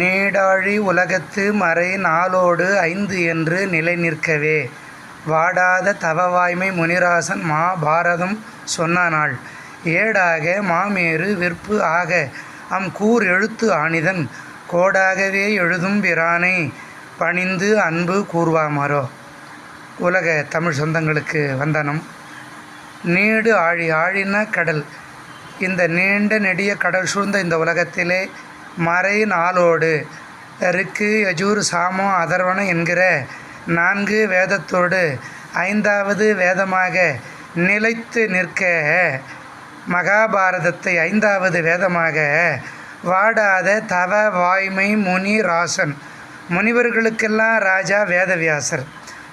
நீடாழி உலகத்து மறை நாளோடு ஐந்து என்று நிலை நிற்கவே. வாடாத தவவாய்மை முனிராசன் மா பாரதம் சொன்னானாள். ஏடாக மாமேறு விற்பு ஆக அம் கூர் எழுத்து ஆணிதன் கோடாகவே எழுதும் பிரானை பணிந்து அன்பு கூறுவாமாரோ உலக தமிழ் சொந்தங்களுக்கு வந்தனம். நீடு ஆழி ஆழின கடல். இந்த நீண்ட நெடிய கடல் சூழ்ந்த இந்த உலகத்திலே மறை நாளோடு ருக்கு யஜூர் சாமம் அதர்வனம் என்கிற நான்கு வேதத்தோடு ஐந்தாவது வேதமாக நிலைத்து நிற்க மகாபாரதத்தை ஐந்தாவது வேதமாக வாடாத தவ வாய்மை முனி ராசன். முனிவர்களுக்கெல்லாம் ராஜா வேதவியாசர்.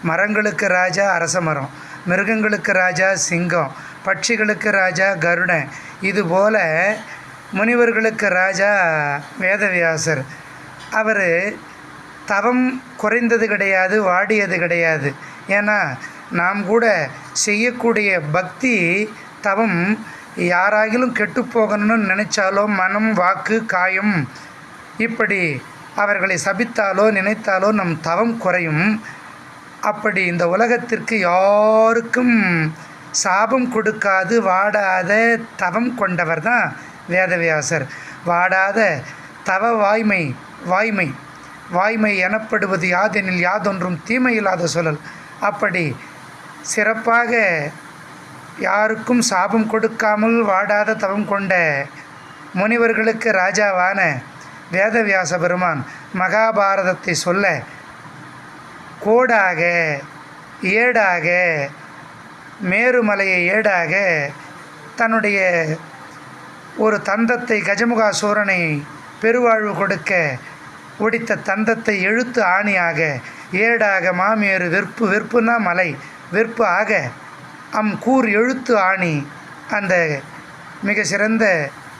மரங்களுக்கு ராஜா அரச மரம் மிருகங்களுக்கு ராஜா சிங்கம். பட்சிகளுக்கு ராஜா கருடன் இதுபோல முனிவர்களுக்கு ராஜா வேதவியாசர். அவர் தவம் குறைந்தது கிடையாது வாடியது கிடையாது. ஏன்னா நாம் கூட செய்யக்கூடிய பக்தி தவம் யாராகிலும் கெட்டு போகணும்னு நினைச்சாலோ மனம் வாக்கு காயம் இப்படி அவர்களை சபித்தாலோ நினைத்தாலோ நம் தவம் குறையும். அப்படி இந்த உலகத்திற்கு யாருக்கும் சாபம் கொடுக்காது வாடாத தவம் கொண்டவர் தான் வேதவியாசர் வாடாத தவ வாய்மை வாய்மை வாய்மை எனப்படுவது யாதெனில் யாதொன்றும் தீமையில்லாத சொல்லல். அப்படி சிறப்பாக யாருக்கும் சாபம் கொடுக்காமல் வாடாத தவம் கொண்ட முனிவர்களுக்கு ராஜாவான வேதவியாச பெருமான் மகாபாரதத்தை சொல்ல கோடாக ஏடாக மேருமலையை ஏடாக தன்னுடைய ஒரு தந்தத்தை கஜமுகாசூரனை பெருவாழ்வு கொடுக்க ஒடித்த தந்தத்தை எழுத்து ஆணியாக ஏடாக மாமேறு வெற்பு வெற்புனா மலை வெற்பு ஆக அம் கூர் எழுத்து ஆணி அந்த மிக சிறந்த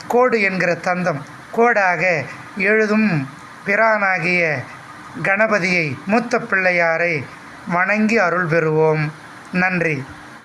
கோடு என்கிற தந்தம். கோடாக எழுதும் பிரானாகிய கணபதியை மூத்த பிள்ளையாரை வணங்கி அருள் பெறுவோம். நன்றி.